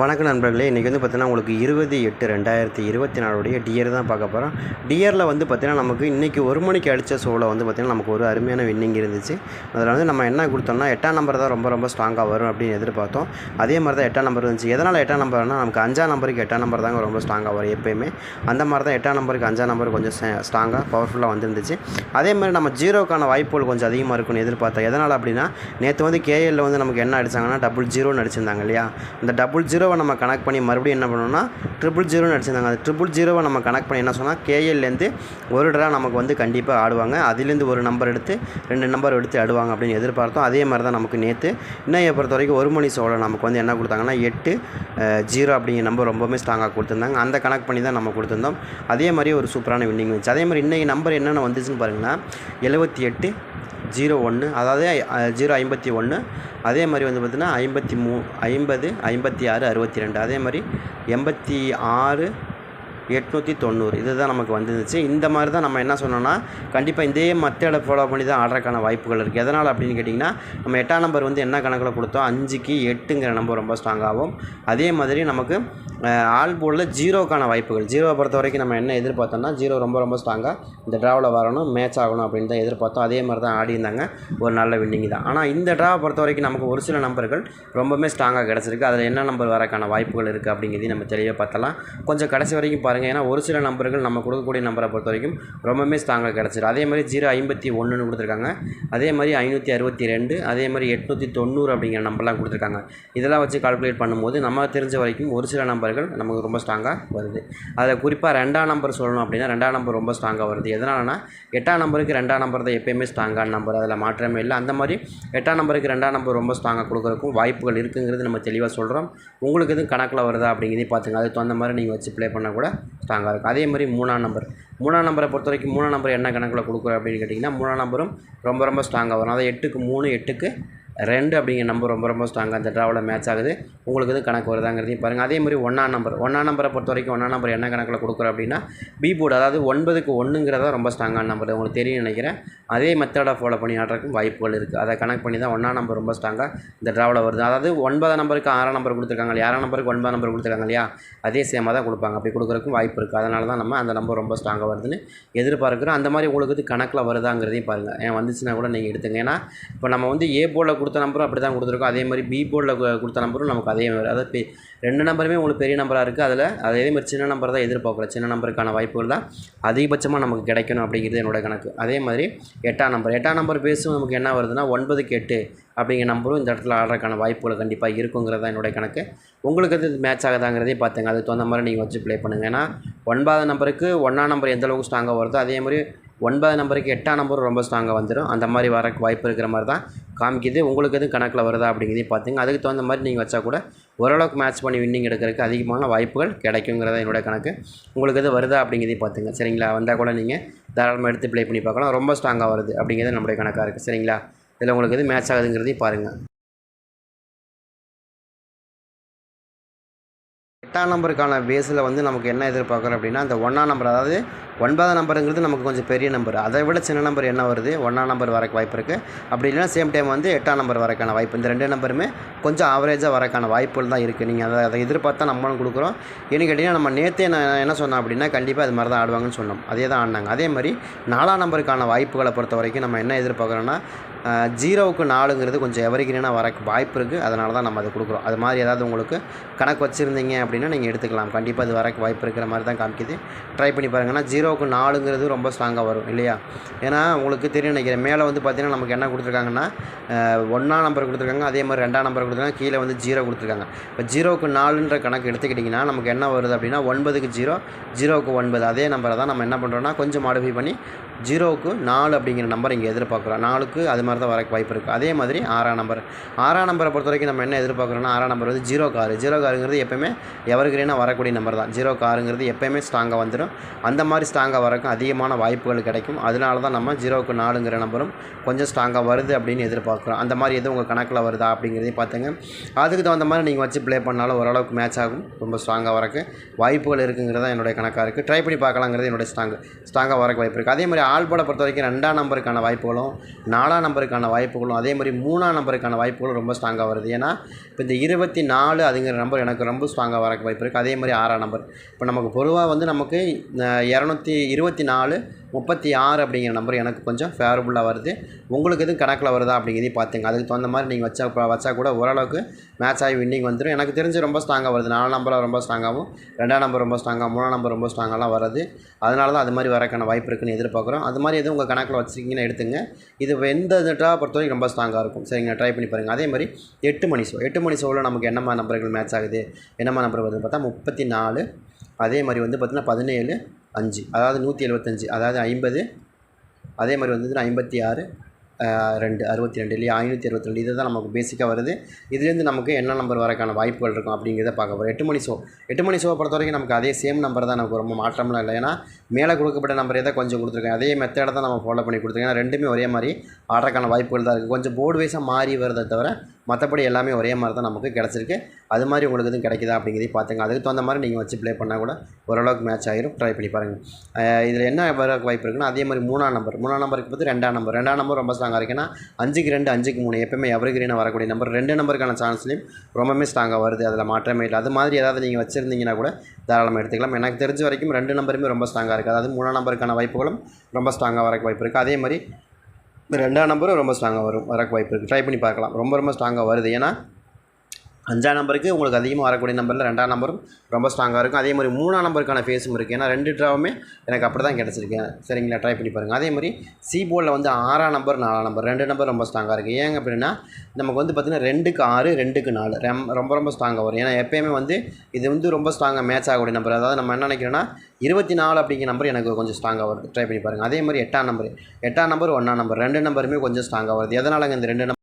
வணக்கம் நண்பர்களே இன்றைக்கி வந்து பார்த்தீங்கன்னா உங்களுக்கு இருபது எட்டு ரெண்டாயிரத்தி இருபத்தி நாலுடைய டியர் தான் பார்க்க போகிறோம் டியரில் வந்து பார்த்தீங்கன்னா நமக்கு இன்றைக்கி ஒரு மணிக்கு அடித்த ஷோவில் வந்து பார்த்திங்கன்னா நமக்கு ஒரு அருமையான வின்னிங் இருந்துச்சு. அதில் வந்து நம்ம என்ன கொடுத்தோம்னா எட்டாம் நம்பர் தான் ரொம்ப ரொம்ப ஸ்ட்ராங்காக வரும் அப்படின்னு எதிர்பார்த்தோம். அதே மாதிரி தான் எட்டாம் நம்பர் இருந்துச்சு. எதனால் எட்டாம் நம்பர்னால் நமக்கு அஞ்சாம் நம்பருக்கு எட்டாம் நம்பர் தாங்க ரொம்ப ஸ்ட்ராங்காக வரும் எப்பயுமே. அந்த மாதிரி தான் எட்டாம் நம்பருக்கு அஞ்சாம் நம்பர் கொஞ்சம் ஸ்ட்ராங்காக பவர்ஃபுல்லாக வந்துருந்துச்சு. அதே மாதிரி நம்ம ஜீரோக்கான வாய்ப்புகள் கொஞ்சம் அதிகமாக இருக்கும்னு எதிர்பார்த்தோம். எதனால் அப்படின்னா நேற்று வந்து கேஎல்ல வந்து நமக்கு என்ன அடிச்சாங்கன்னா டபுள் ஜீரோன்னு அடிச்சிருந்தாங்க இல்லையா? அந்த டபுள் ஜீரோ ஜீரோவை நம்ம கனெக்ட் பண்ணி மறுபடியும் என்ன பண்ணோம்னா ட்ரிபிள் ஜீரோன்னு அடிச்சிருந்தாங்க அந்த ட்ரிபிள் ஜீரோவை நம்ம கனெக்ட் பண்ணி என்ன சொன்னால் கேஎல்லேருந்து ஒரு ட்ரா நமக்கு வந்து கண்டிப்பாக ஆடுவாங்க. அதுலேருந்து ஒரு நம்பர் எடுத்து ரெண்டு நம்பர் எடுத்து ஆடுவாங்க அப்படின்னு எதிர்பார்த்தோம். அதே மாதிரி தான் நமக்கு நேற்று இன்னையை பொறுத்த வரைக்கும் ஒரு மணி சோழ நமக்கு வந்து என்ன கொடுத்தாங்கன்னா எட்டு ஜீரோ அப்படிங்கிற நம்பர் ரொம்பவுமே ஸ்ட்ராங்காக கொடுத்துருந்தாங்க. அந்த கனெக்ட் பண்ணி தான் நம்ம கொடுத்துருந்தோம். அதே மாதிரி ஒரு சூப்பரான வின்னிங் வந்துச்சு அதே மாதிரி இன்றைக்கி நம்பர் என்னென்ன வந்துச்சுன்னு பாருங்கன்னா எழுபத்தி எட்டு ஜீரோ ஒன்று அதாவது ஜீரோ ஐம்பத்தி ஒன்று அதே மாதிரி வந்து பார்த்திங்கன்னா ஐம்பத்தி மூ ஐம்பது ஐம்பத்தி ஆறு அறுபத்தி ரெண்டு அதே மாதிரி எண்பத்தி ஆறு எட்நூற்றி தொண்ணூறு இதுதான் நமக்கு வந்துருந்துச்சு. இந்த மாதிரி தான் நம்ம என்ன சொன்னோம்னா கண்டிப்பாக இதே மெத்தடை ஃபாலோ பண்ணி தான் ஆடுறதுக்கான வாய்ப்புகள் இருக்குது எதனால் அப்படின்னு கேட்டிங்கன்னா நம்ம எட்டாம் நம்பர் வந்து என்ன கணக்கில் கொடுத்தோம்? அஞ்சுக்கு எட்டுங்கிற நம்பர் ரொம்ப ஸ்ட்ராங்காகும் அதே மாதிரி நமக்கு ஆல் போர்டில் ஜீரோக்கான வாய்ப்புகள். ஜீரோவை பொறுத்த வரைக்கும் நம்ம என்ன எதிர்பார்த்தோம்னா ஜீரோ ரொம்ப ரொம்ப ஸ்ட்ராங்காக இந்த ட்ராவில் வரணும் மேட்ச் ஆகணும் அப்படின்னு தான் எதிர்பார்த்தோம். அதே மாதிரி தான் ஆடி இருந்தாங்க. ஒரு நல்ல வின்னிங் தான். ஆனால் இந்த ட்ராவை பொறுத்த வரைக்கும் நமக்கு ஒரு சில நம்பர்கள் ரொம்பவுமே ஸ்ட்ராங்காக கிடச்சிருக்கு. அதில் என்ன நம்பர் வரக்கான வாய்ப்புகள் இருக்குது அப்படிங்கிறதையும் நம்ம தெளிவாக பார்த்தலாம். கொஞ்சம் கடைசி வரைக்கும் பாருங்கள் ஏன்னா ஒரு சில நம்பர்கள் நம்ம கொடுக்கக்கூடிய நம்பரை பொறுத்த வரைக்கும் ரொம்பவுமே ஸ்ட்ராங்காக கிடச்சிருக்கு. அதே மாதிரி ஜீரோ ஐம்பத்தி ஒன்றுன்னு கொடுத்துருக்காங்க. அதே மாதிரி ஐநூற்றி அறுபத்தி ரெண்டு அதே மாதிரி எட்நூற்றி தொண்ணூறு அப்படிங்கிற நம்பர்லாம் கொடுத்துருக்காங்க. இதெல்லாம் வச்சு கால்குலேட் பண்ணும்போது நம்ம தெரிஞ்ச வரைக்கும் ஒரு சில நம்பர் நம்பர்கள் நமக்கு ரொம்ப ஸ்ட்ராங்காக வருது. அதில் குறிப்பாக ரெண்டாம் நம்பர் சொல்லணும் அப்படின்னா ரெண்டாம் நம்பர் ரொம்ப ஸ்ட்ராங்காக வருது. எதனாலனா எட்டாம் நம்பருக்கு ரெண்டாம் நம்பர் தான் எப்போயுமே ஸ்ட்ராங்கான நம்பர் அதில் மாற்றமே இல்லை. அந்த மாதிரி எட்டாம் நம்பருக்கு ரெண்டாம் நம்பர் ரொம்ப ஸ்ட்ராங்காக கொடுக்குறக்கும் வாய்ப்புகள் இருக்குங்கிறது நம்ம தெளிவாக சொல்கிறோம் உங்களுக்கு எதுவும் கணக்கில் வருதா அப்படிங்கிறதையும் பார்த்துங்க அதுக்கு தகுந்த மாதிரி நீங்கள் வச்சு ப்ளே பண்ணால் கூட ஸ்ட்ராங்காக இருக்கும். அதே மாதிரி மூணாம் நம்பர் மூணாம் நம்பரை பொறுத்த வரைக்கும் மூணாம் நம்பர் என்ன கணக்கில் கொடுக்குறோம் அப்படின்னு கேட்டிங்கன்னா மூணாம் நம்பரும் ரொம்ப ரொம்ப ஸ்ட்ராங்காக வரும். அதாவது எட்டுக்கு மூணு எட்டுக்கு ரெண்டு அப்படிங்கிற நம்பர் ரொம்ப ரொம்ப ஸ்ட்ராங்காக அந்த ட்ராவில் மேட்ச் ஆகுது. உங்களுக்கு இது கணக்கு வருதாங்கிறதையும் பாருங்கள் அதே மாதிரி ஒன்றாம் நம்பர் ஒன்றாம் நம்பரை பொறுத்த வரைக்கும் ஒன்றாம் நம்பர் என்ன கணக்கில் கொடுக்குறோம் அப்படின்னா பி போர்டு அதாவது ஒன்பதுக்கு ஒன்றுங்கிறதா ரொம்ப ஸ்ட்ராங்கான நம்பர் உங்களுக்கு தெரியும் நினைக்கிறேன். அதே மெத்தடை ஃபாலோ பண்ணி ஆடுறதுக்கும் வாய்ப்புகள் இருக்குது அதை கணக்கு பண்ணி தான் ஒன்றா நம்பர் ரொம்ப ஸ்ட்ராங்காக இந்த ட்ராவில் வருது. அதாவது ஒன்பதாம் நம்பருக்கு ஆறாம் நம்பர் கொடுத்துருக்காங்க இல்லையா? ஆறாம் நம்பருக்கு ஒன்பதாம் நம்பர் கொடுத்துருக்காங்க இல்லையா? அதே சேமாக தான் கொடுப்பாங்க. அப்படி கொடுக்குறதுக்கும் வாய்ப்பு இருக்குது அதனால தான் நம்ம அந்த நம்பர் ரொம்ப ஸ்ட்ராங்காக வருதுன்னு எதிர்பார்க்குறோம். அந்த மாதிரி உங்களுக்கு இது கணக்கில் வருதாங்கிறதையும் பாருங்கள் ஏன் வந்துச்சுன்னா கூட நீங்கள் எடுத்துங்க. ஏன்னா இப்போ நம்ம வந்து ஏ போர்டில் கொடுத்த நம்பரும் அப்படி தான் கொடுத்துருக்கோம். அதே மாதிரி பி போர்டில் கொடுத்த நம்பரும் நமக்கு அதே மாதிரி அதாவது பெ- ரெண்டு நம்பருமே உங்களுக்கு பெரிய நம்பராக இருக்குது அதில் அதே மாதிரி சின்ன நம்பர் தான் எதிர்பார்க்குறோம் சின்ன நம்பருக்கான வாய்ப்புகள் தான் அதிகபட்சமாக நமக்கு கிடைக்கணும் அப்படிங்கிறது என்னோட கணக்கு. அதே மாதிரி எட்டாம் நம்பர் எட்டாம் நம்பர் பேசும் நமக்கு என்ன வருதுன்னா ஒன்பதுக்கு எட்டு அப்படிங்கிற நம்பரும் இந்த இடத்துல ஆடுறதுக்கான வாய்ப்புகள் கண்டிப்பாக இருக்குங்கிறது தான் என்னுடைய கணக்கு. உங்களுக்கு அது மேட்ச் ஆகுதாங்கிறதே பார்த்துங்க அதுக்கு தகுந்த மாதிரி நீங்கள் வச்சு ப்ளே பண்ணுங்கள் ஏன்னா ஒன்பதாம் நம்பருக்கு ஒன்றாம் நம்பர் எந்த அளவுக்கு ஸ்ட்ராங்காக வருதோ அதே மாதிரி ஒன்பது நம்பருக்கு எட்டாம் நம்பரும் ரொம்ப ஸ்ட்ராங்காக வந்துடும் அந்த மாதிரி வரக்கு வாய்ப்பு இருக்கிற மாதிரி தான் காமிக்குது. உங்களுக்கு எதுவும் கணக்கில் வருதா அப்படிங்கிறதையும் பார்த்துங்க. அதுக்கு தகுந்த மாதிரி நீங்கள் வச்சா கூட ஓரளவுக்கு மேட்ச் பண்ணி வின்னிங் எடுக்கிறதுக்கு அதிகமான வாய்ப்புகள் கிடைக்குங்கிறத என்னோட கணக்கு. உங்களுக்கு எது வருதா அப்படிங்கிறதையும் பார்த்துங்க. சரிங்களா? வந்தால் கூட நீங்கள் தாராளமாக எடுத்து ப்ளே பண்ணி பார்க்கலாம். ரொம்ப ஸ்ட்ராங்காக வருது அப்படிங்கிறது நம்முடைய கணக்காக இருக்குது சரிங்களா? இதில் உங்களுக்கு எது மேட்ச் ஆகுதுங்கிறதையும் பாருங்கள் எட்டாம் நம்பருக்கான பேஸில் வந்து நமக்கு என்ன எதிர்பார்க்குறோம் அப்படின்னா அந்த ஒன்றாம் நம்பர் அதாவது ஒன்பதாம் நம்பருங்கிறது நமக்கு கொஞ்சம் பெரிய நம்பர் அதை விட சின்ன நம்பர் என்ன வருது? ஒன்றாம் நம்பர் வரக்கு வாய்ப்பு இருக்குது அப்படி இல்லைன்னா சேம் டைம் வந்து எட்டாம் நம்பர் வரக்கான வாய்ப்பு. இந்த ரெண்டு நம்பருமே கொஞ்சம் ஆவரேஜாக வரக்கான வாய்ப்புகள் தான் இருக்குது நீங்கள் அதை அதை எதிர்பார்த்தா நம்மளும் கொடுக்குறோம். ஏன்னு கேட்டிங்கன்னா நம்ம நேற்றே நான் என்ன சொன்னோம் அப்படின்னா கண்டிப்பாக அது மாதிரி தான் ஆடுவாங்கன்னு சொன்னோம். அதே தான் ஆடினாங்க. அதே மாதிரி நாலாம் நம்பருக்கான வாய்ப்புகளை பொறுத்த வரைக்கும் நம்ம என்ன எதிர்பார்க்குறோன்னா ஜீரோவுக்கு நாலுங்கிறது கொஞ்சம் எவரிகிரீனாக வரக்கு வாய்ப்பு இருக்குது அதனால தான் நம்ம அதை கொடுக்குறோம். அது மாதிரி ஏதாவது உங்களுக்கு கணக்கு வச்சுருந்தீங்க அப்படின்னா நீங்கள் எடுத்துக்கலாம். கண்டிப்பாக அது வரக்கு வாய்ப்பு இருக்கிற மாதிரி தான் காமிக்குது. ட்ரை பண்ணி பாருங்கன்னா ஜீரோ ஜீரோவுக்கு நாலுங்கிறது ரொம்ப ஸ்ட்ராங்காக வரும் இல்லையா? ஏன்னா உங்களுக்கு தெரியும் நினைக்கிறேன். மேலே வந்து பார்த்தீங்கன்னா நமக்கு என்ன கொடுத்துருக்காங்கன்னா ஒன்றாம் நம்பர் கொடுத்துருக்காங்க அதே மாதிரி ரெண்டாம் நம்பர் கொடுத்துருக்காங்க கீழே வந்து ஜீரோ கொடுத்துருக்காங்க. இப்போ ஜீரோவுக்கு நாலுன்ற கணக்கு எடுத்துக்கிட்டிங்கன்னா நமக்கு என்ன வருது அப்படின்னா ஒன்பதுக்கு ஜீரோ ஜீரோவுக்கு ஒன்பது. அதே நம்பரை தான் நம்ம என்ன பண்ணுறோன்னா கொஞ்சம் மாடிஃபை பண்ணி ஜீரோவுக்கு நாலு அப்படிங்கிற நம்பர் இங்கே எதிர்பார்க்குறோம். நாலுக்கு அது மாதிரி தான் வரக்கு வாய்ப்பு இருக்குது அதே மாதிரி ஆறாம் நம்பர் ஆறாம் நம்பரை பொறுத்த வரைக்கும் நம்ம என்ன எதிர்பார்க்குறோம்னா ஆறாம் நம்பர் வந்து ஜீரோ காரு ஜீரோ காருங்கிறது எப்போயுமே எவர்கிரீனாக வரக்கூடிய நம்பர் தான். ஜீரோ காருங்கிறது எப்போயுமே ஸ்ட்ராங்காக வந்துடும் அந்த மாதிரி ஸ்ட்ராங்காக வரக்கும் அதிகமான வாய்ப்புகள் கிடைக்கும். அதனால தான் நம்ம ஜீரோவுக்கு நாலுங்கிற நம்பரும் கொஞ்சம் ஸ்ட்ராங்காக வருது அப்படின்னு எதிர்பார்க்குறோம். அந்த மாதிரி எதுவும் உங்கள் கணக்கில் வருதா அப்படிங்கிறதையும் பார்த்துங்க அதுக்கு தகுந்த மாதிரி நீங்கள் வச்சு ப்ளே பண்ணாலும் ஓரளவுக்கு மேட்ச் ஆகும். ரொம்ப ஸ்ட்ராங்காக வரக்கு வாய்ப்புகள் இருக்குங்கிறது என்னுடைய கணக்காக இருக்குது ட்ரை பண்ணி பார்க்கலாங்கிறது என்னுடைய ஸ்ட்ராங் ஸ்ட்ராங்காக வரக்கு வாய்ப்பு இருக்குது அதே மாதிரி ஆள்படை பொறுத்த வரைக்கும் ரெண்டாம் நம்பருக்கான வாய்ப்புகளும் நாலாம் நம்பருக்கான வாய்ப்புகளும் அதே மாதிரி மூணாம் நம்பருக்கான வாய்ப்புகளும் ரொம்ப ஸ்ட்ராங்காக வருது. ஏன்னா இப்போ இந்த இருபத்தி நாலு அதுங்கிற நம்பர் எனக்கு ரொம்ப ஸ்ட்ராங்காக வரக்கு வாய்ப்பு இருக்குது அதே மாதிரி ஆறாம் நம்பர். இப்போ நமக்கு பொதுவாக வந்து நமக்கு இரநூத்தி இருபத்தி நாலு முப்பத்தி ஆறு அப்படிங்கிற நம்பர் எனக்கு கொஞ்சம் ஃபேவரபுளாக வருது. உங்களுக்கு எதுவும் கணக்கில் வருதா அப்படிங்கிறதையும் பார்த்துங்க. அதுக்கு தகுந்த மாதிரி நீங்கள் வச்சா வச்சா கூட ஓரளவுக்கு மேட்ச் ஆகி வின்னிங் வந்துடும் எனக்கு தெரிஞ்சு ரொம்ப ஸ்ட்ராங்காக வருது. நாலு நம்பரில் ரொம்ப ஸ்ட்ராங்காகவும் ரெண்டாம் நம்பர் ரொம்ப ஸ்ட்ராங்காக மூணாம் நம்பர் ரொம்ப ஸ்ட்ராங்காலாம் வருது. அதனால தான் அது மாதிரி வரக்கான வாய்ப்பு இருக்குன்னு எதிர்பார்க்குறோம். அது மாதிரி எதுவும் உங்கள் கணக்கில் வச்சிருக்கீங்கன்னு எடுத்துங்க. இது எந்த ட்ரா பொறுத்த வரைக்கும் ரொம்ப ஸ்ட்ராங்காக இருக்கும். சரிங்க ட்ரை பண்ணி பாருங்கள் அதே மாதிரி எட்டு மணி ஷோ எட்டு மணி ஷோவில் நமக்கு என்னம்மா நம்பர்கள் மேட்ச் ஆகுது? என்னம்மா நம்பர் வருதுன்னு பார்த்தா முப்பத்தி நாலு. அதே மாதிரி வந்து பார்த்திங்கன்னா பதினேழு. அஞ்சு அதாவது நூற்றி எழுபத்தஞ்சு அதாவது ஐம்பது. அதே மாதிரி வந்து ஐம்பத்தி ஆறு ரெண்டு அறுபத்தி ரெண்டு இல்லையா? ஐநூற்றி அறுபத்தி ரெண்டு. இது தான் நமக்கு பேசிக்காக வருது. இதுலேருந்து நமக்கு என்ன நம்பர் வரக்கான வாய்ப்புகள் இருக்கும் அப்படிங்கிறத பார்க்க போகிறோம் எட்டு மணி ஷோ எட்டு மணி ஷோவை பொறுத்த வரைக்கும் நமக்கு அதே சேம் நம்பர் தான் நமக்கு ரொம்ப மாற்றம்லாம் இல்லை. ஏன்னா மேலே கொடுக்கப்பட்ட நம்பரே தான் கொஞ்சம் கொடுத்துருக்கேன். அதே மெத்தடை தான் நம்ம ஃபாலோ பண்ணி கொடுத்துருக்கேன். ஏன்னா ரெண்டுமே ஒரே மாதிரி ஆடுறக்கான வாய்ப்புகள் தான் இருக்குது கொஞ்சம் போர்டு வைஸாக மாறி வருதை தவிர மற்றபடி எல்லாமே ஒரே மாதிரி தான் நமக்கு கிடச்சிருக்கு. அது மாதிரி உங்களுக்கு எதுவும் கிடைக்குதா அப்படிங்கிறதையும் பார்த்துங்க. அதுக்கு தகுந்த மாதிரி நீங்கள் வச்சு ப்ளே பண்ணால் கூட ஓரளவுக்கு மேட்ச் ஆகிரும் ட்ரை பண்ணி பாருங்கள் இதில் என்ன வர வாய்ப்பு இருக்குன்னா அதே மாதிரி மூணாம் நம்பர் மூணாம் நம்பருக்கு பார்த்து ரெண்டாம் நம்பர் ரெண்டாம் நம்பர் ரொம்ப ஸ்ட்ராங்காக இருக்குன்னா அஞ்சுக்கு ரெண்டு அஞ்சுக்கு மூணு எப்பவுமே எவர்கிரீனாக வரக்கூடிய நம்பர் ரெண்டு நம்பருக்கான சான்ஸ்லையும் ரொம்பவுமே ஸ்ட்ராங்காக வருது. அதில் மாற்றமே இல்லை. அது மாதிரி ஏதாவது நீங்கள் வச்சுருந்தீங்கன்னா கூட தாராளமாக எடுத்துக்கலாம். எனக்கு தெரிஞ்ச வரைக்கும் ரெண்டு நம்பருமே ரொம்ப ஸ்ட்ராங்காக இருக்குது அதாவது மூணாம் நம்பருக்கான வாய்ப்புகளும் ரொம்ப ஸ்ட்ராங்காக வரக்கு வாய்ப்பு இருக்குது அதே மாதிரி ரெண்டாம் நம்பரும் ரொம்ப ஸ்ட்ராங்காக வரும். வரக்கு வாய்ப்பு இருக்குது ட்ரை பண்ணி பார்க்கலாம். ரொம்ப ரொம்ப ஸ்ட்ராங்காக வருது. ஏன்னா அஞ்சாம் நம்பருக்கு உங்களுக்கு அதிகமாக வரக்கூடிய நம்பரில் ரெண்டாம் நம்பரும் ரொம்ப ஸ்ட்ராங்காக இருக்கும். அதே மாதிரி மூணாம் நம்பருக்கான ஃபேஸும் இருக்குது ஏன்னா ரெண்டு ட்ராவுமே எனக்கு அப்படி தான் கிடச்சிருக்கேன் சரிங்களா? ட்ரை பண்ணி பாருங்கள் அதே மாதிரி சி போர்டில் வந்து ஆறாம் நம்பர் நாலாம் நம்பர் ரெண்டு நம்பர் ரொம்ப ஸ்ட்ராங்காக இருக்குது ஏங்க அப்படின்னா நமக்கு வந்து பார்த்திங்கன்னா ரெண்டுக்கு ஆறு ரெண்டுக்கு நாலு. ரெம் ரொம்ப ரொம்ப ஸ்ட்ராங்காக வரும். ஏன்னா எப்போயுமே வந்து இது வந்து ரொம்ப ஸ்ட்ராங்காக மேட்ச் ஆகக்கூடிய நம்பர் அதாவது நம்ம என்ன நினைக்கிறோன்னா இருபத்தி நாலு அப்படிங்கிற நம்பர் எனக்கு கொஞ்சம் ஸ்ட்ராங்காக வருது. ட்ரை பண்ணி பாருங்கள் அதே மாதிரி எட்டாம் நம்பர். எட்டாம் நம்பர் ஒன்றாம் நம்பர். ரெண்டு நம்பருமே கொஞ்சம் ஸ்ட்ராங்காக வருது. எதனால இந்த ரெண்டு நம்பர்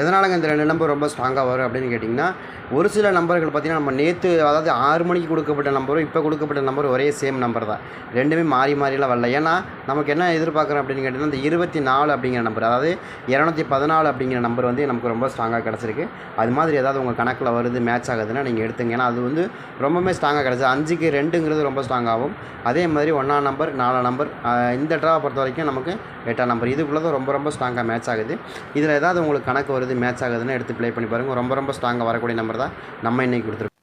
எதனாலங்க இந்த ரெண்டு நம்பர் ரொம்ப ஸ்ட்ராங்காக வரும் அப்படின்னு கேட்டிங்கன்னா ஒரு சில நம்பர்கள் பார்த்திங்கன்னா நம்ம நேற்று அதாவது ஆறு மணிக்கு கொடுக்கப்பட்ட நம்பரும் இப்போ கொடுக்கப்பட்ட நம்பர் ஒரே சேம் நம்பர் தான். ரெண்டுமே மாறி மாறிலாம் வரல. ஏன்னா நமக்கு என்ன எதிர்பார்க்குறோம் அப்படின்னு கேட்டிங்கன்னா இந்த இருபத்தி நாலு அப்படிங்கிற நம்பர் அதாவது இரநூத்தி பதினாலு அப்படிங்கிற நம்பர் வந்து நமக்கு ரொம்ப ஸ்ட்ராங்காக கிடச்சிருக்கு. அது மாதிரி ஏதாவது உங்கள் கணக்கில் வருது மேட்ச் ஆகுதுன்னா நீங்கள் எடுத்துங்க. ஏன்னா அது வந்து ரொம்பவே ஸ்ட்ராங்காக கிடச்சி அஞ்சுக்கு ரெண்டுங்கிறது ரொம்ப ஸ்ட்ராங்காகும் அதே மாதிரி ஒன்றாம் நம்பர் நாலாம் நம்பர் இந்த ட்ராவை பொறுத்த வரைக்கும் நமக்கு எட்டாம் நம்பர் இதுக்குள்ளே தான் ரொம்ப ரொம்ப ஸ்ட்ராங்காக மேட்ச் ஆகுது. இதில் ஏதாவது உங்களுக்கு கணக்கு வருது வருது மேட்ச் ஆகுதுன்னு எடுத்து ப்ளே பண்ணி பாருங்கள் ரொம்ப ரொம்ப ஸ்ட்ராங்காக வரக்கூடிய நம்பர் தான் நம்ம இன்றைக்கி கொடுத்துருக்கோம்.